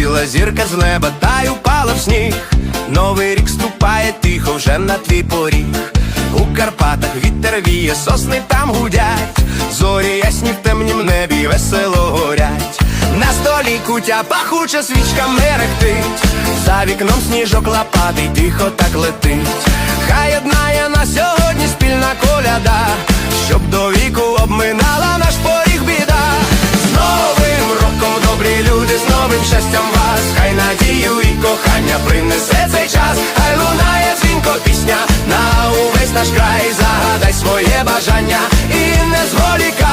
впала зірка з неба, та й упала в сніг. Новий рік ступає тихо вже на твій поріг. У Карпатах вітер віє, сосни там гудять, зорі ясні в темнім небі весело горять. На столі кутя пахуча свічка мерехтить, за вікном сніжок лопатий, тихо так летить. Хай єднає нас сьогодні спільна коляда, щоб до віку обминала наш край, загадай своє бажання і не зволікай.